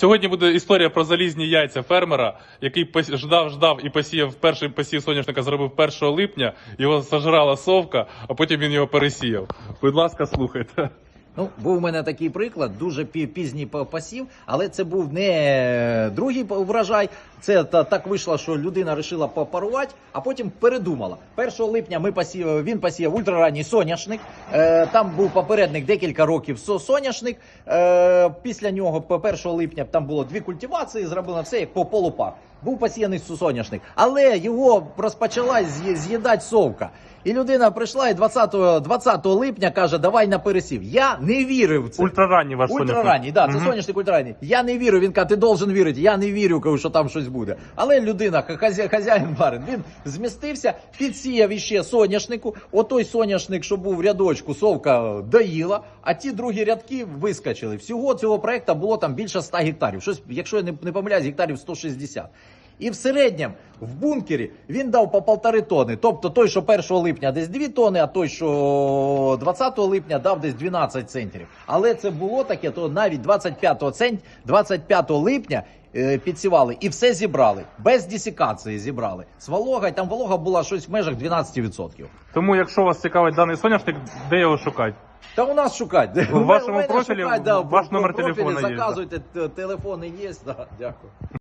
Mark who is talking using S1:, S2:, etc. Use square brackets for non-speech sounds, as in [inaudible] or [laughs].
S1: Сьогодні буде історія про залізні яйця фермера, який ждав, ждав і посіяв перший посів соняшника зробив 1 липня. Його зажрала совка, а потім він його пересіяв. Будь ласка, слухайте.
S2: Ну, був у мене такий приклад, дуже пізній по- посів, але це був не другий врожай. Це та, так вийшло, що людина вирішила попарувати, а потім передумала. 1 липня ми посів, він посіяв ультраранній соняшник. Е, там був попередник декілька років соняшник. Е, після нього, 1 липня, там було дві культивації, зроблено все як по полупах. Був посіяний соняшник, але його розпочала з'ї- з'їдати совка. І людина прийшла і 20, 20 липня каже, давай на пересів. Я не вірив в це.
S1: Ультраранній ваш.
S2: Ультраранній, да, це
S1: Мгм.
S2: соняшник ультраранній. Я не вірю. Він каже, ти должен вірити. Я не вірю, кажу, що там щось буде. Але людина, хазя, хазяїн барин, він змістився, підсіяв іще соняшнику. Отой соняшник, що був в рядочку, совка доїла, а ті другі рядки вискочили. Всього цього проекту було там більше 100 гектарів. Щось, якщо я не, не помиляюсь, гектарів 160. І в середньому в бункері він дав по полтори тони. Тобто той, що 1 липня десь 2 тони, а той, що 20 липня дав десь 12 центнерів. Але це було таке, то навіть 25 цент, 25 липня е, підсівали і все зібрали. Без десікації зібрали. З вологою, там волога була щось в межах 12%.
S1: Тому, якщо вас цікавить даний соняшник, де його шукати?
S2: Та у нас
S1: вашому [laughs]
S2: У мене
S1: профілі ваш номер телефону є.
S2: Заказуйте, телефони є. [laughs] Да, дякую.